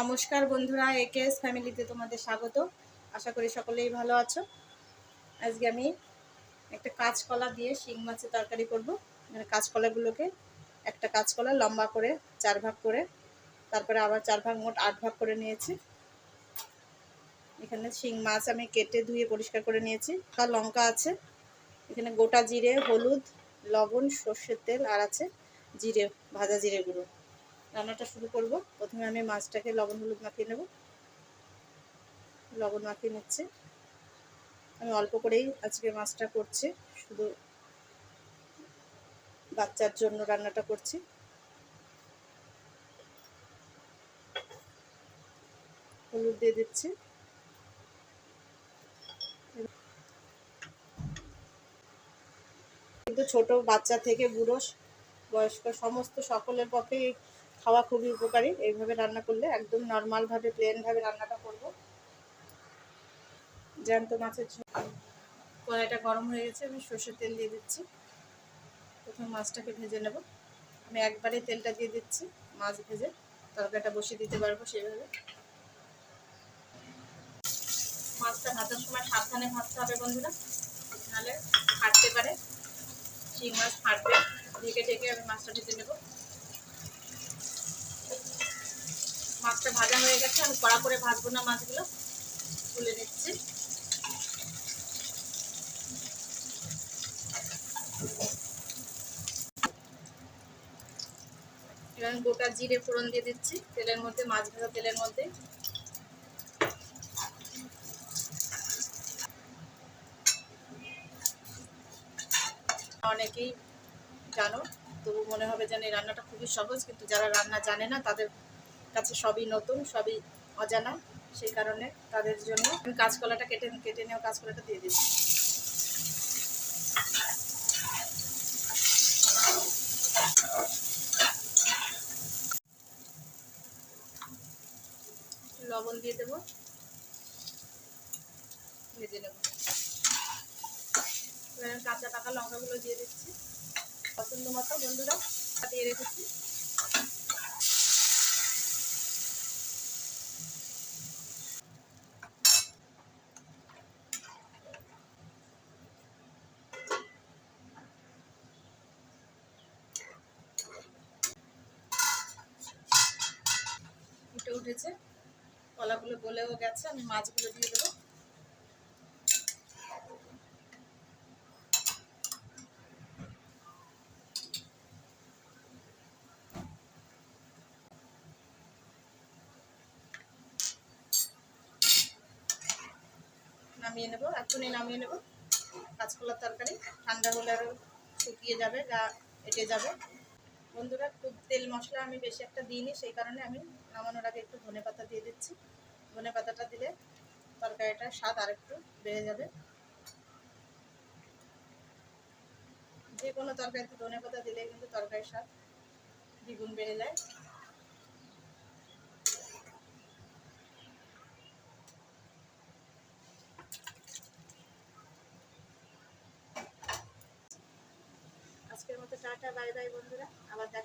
নমস্কার বন্ধুরা এ একেএস ফ্যামিলিতে তোমাদের স্বাগত। আশা করি সকলেই ভালো আছো। আজকে আমি একটা কাঁচকলা দিয়ে শিং মাছের তরকারি করব। মানে কাঁচকলাগুলোকে একটা কাঁচকলা লম্বা করে চার ভাগ করে, তারপরে আবার চার ভাগ মোট আট ভাগ করে নিয়েছি। এখানে শিং মাছ আমি কেটে ধুয়ে পরিষ্কার করে নিয়েছি। আর লঙ্কা আছে। এখানে গোটা জিরে, হলুদ, লবণ, সর্ষের তেল, আর আছে জিরে, ভাজা জিরে গুঁড়ো। রান্নাটা শুরু করব। প্রথমে আমি মাছটাকে লবণ হলুদ মাখিয়ে নেব। লবণ মাখিয়ে নিচ্ছে। আমি অল্প করেই আজকে মাছটা করছি। শুধু বাচ্চার জন্য রান্নাটা করছি। হলুদ দিয়ে দিচ্ছি। কিন্তু ছোট বাচ্চা থেকে বুড়ো, বয়স্ক, সমস্ত সকলের পক্ষে খাওয়া খুবই উপকারী। এইভাবে রান্না করলে একদম নর্মালভাবে প্লেনভাবে রান্নাটা করব। জ্যান্ত মাছের কড়াইটা গরম হয়ে গেছে, আমি সর্ষের তেল দিয়ে দিচ্ছি। প্রথম মাছটাকে ভেজে নেব। আমি একবারে তেলটা দিয়ে দিচ্ছি, মাছ ভেজে তরকারিটা বসিয়ে দিতে পারব সেইভাবে মাছটা ভাজার সময় সাবধানে ভাজতে হবে বন্ধুরা। নাহলে ফাটতে পারে। শিং মাছ ফাটবে। ঢেকে ঢেকে আমি মাছটা ভেজে নেব। মাছটা ভাজা হয়ে গেছে, আমি কড়া করে ভাজবো না মাছগুলো। তুলে নিচ্ছি। এবার গোটা জিরে ফোড়ন দিয়ে দিচ্ছি, তেলের মধ্যে, মাছ ভাজা তেলের মধ্যে। অনেকেই জানো, তবু মনে হবে যেন এই রান্নাটা খুবই সহজ, কিন্তু যারা রান্না জানে না, তাদের কাছে সবই নতুন, সবই অজানা, সেই কারণে তাদের জন্য আমি কাঁচকলাটা কেটে কেটে নেওয়া কাঁচকলাটা দিয়ে দিচ্ছি। লবণ দিয়ে দেবো। ভেজে নেব। কাঁচা পাকা লঙ্কাগুলো দিয়ে দিচ্ছি। পছন্দ মতো বন্ধুরা, দিয়ে রেখেছি। উঠেছে। কলাগুলো গলেও গেছে, আমি মাছগুলো দিয়ে দেবো। নামিয়ে নেব এখনই নামিয়ে নেব। কাঁচকলার তরকারি, ঠান্ডা হলে আরও শুকিয়ে যাবে, গা এটে যাবে। বন্ধুরা, খুব তেল মশলা আমি বেশি একটা দিইনি, সেই কারণে আমি নামানোর আগে একটু ধনে পাতা দিয়ে দিচ্ছি। ধনে পাতাটা দিলে তরকারিটার স্বাদ আরেকটু বেড়ে যাবে। যে কোনো তরকারিতে ধনে পাতা দিলে কিন্তু তরকারির স্বাদ দ্বিগুণ বেড়ে যায় আজকের মতো টাটা বাই বাই বন্ধুরা। আবার দেখা